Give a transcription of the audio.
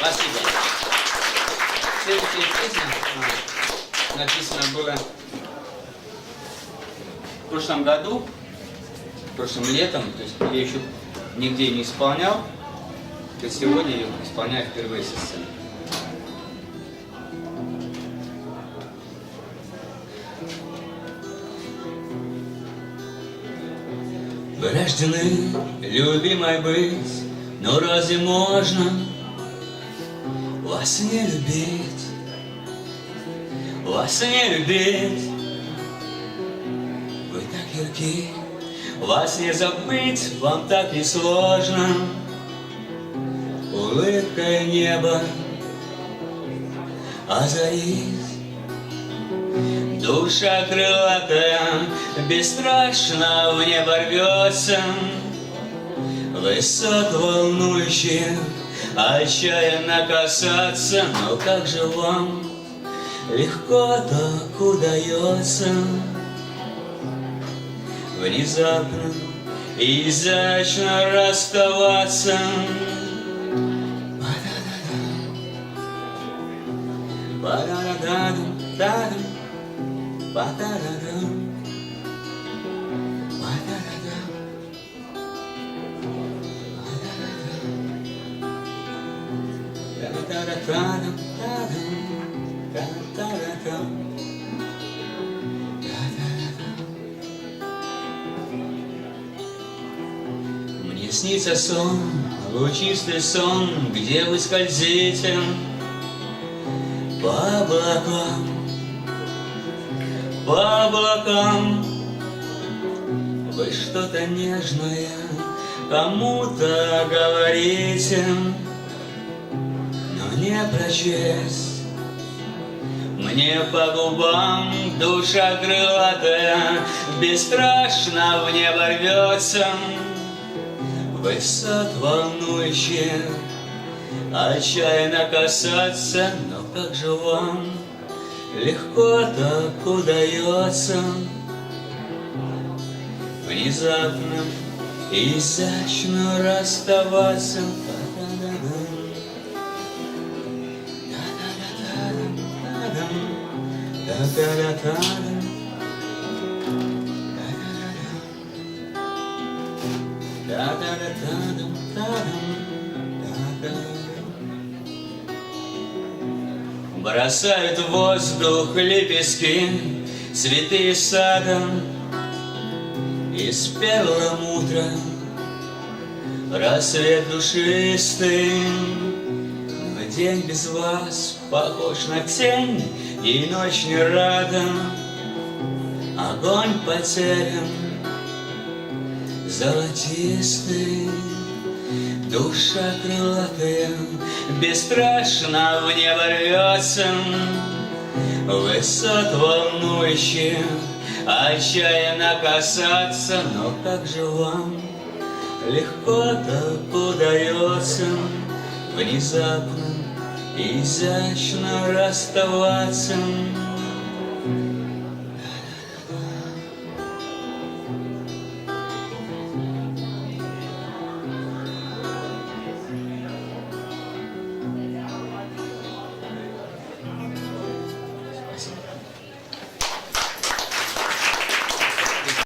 Спасибо. Следующая песня а, написана была в прошлом году, прошлым летом, то есть я еще нигде не исполнял. То сегодня ее исполняю впервые со сцены. Вы рождены, любимой быть, но разве можно вас не любить? Вас не любить? Вы так ярки, вас не забыть, вам так не сложно. Улыбкой небо озарить. Душа крылатая бесстрашно в небо рвется, Высот волнующих отчаянно касаться, Но как же вам? Легко так удается Внезапно и изящно расставаться. Ба-да-да-дам, да-дам, ба-да-да-дам, Мне снится сон, лучистый сон, где вы скользите по облакам, по облакам. Вы что-то нежное кому-то говорите, но не прочесть. Мне по губам душа крылатая Бесстрашно в небо рвется. Высот волнующих Отчаянно касаться Но как же вам легко так удается. Внезапно изящно расставаться Бросают в воздух лепестки, цветы из сада, И с первым утром рассвет душистый. День без вас похож на тень, и ночь не рада. Огонь потерян, золотистый, Душа крылатая бесстрашно в небо рвется, Высот волнующих отчаянно касаться, Но как же вам? Легко так удается Внезапно изящно расставаться.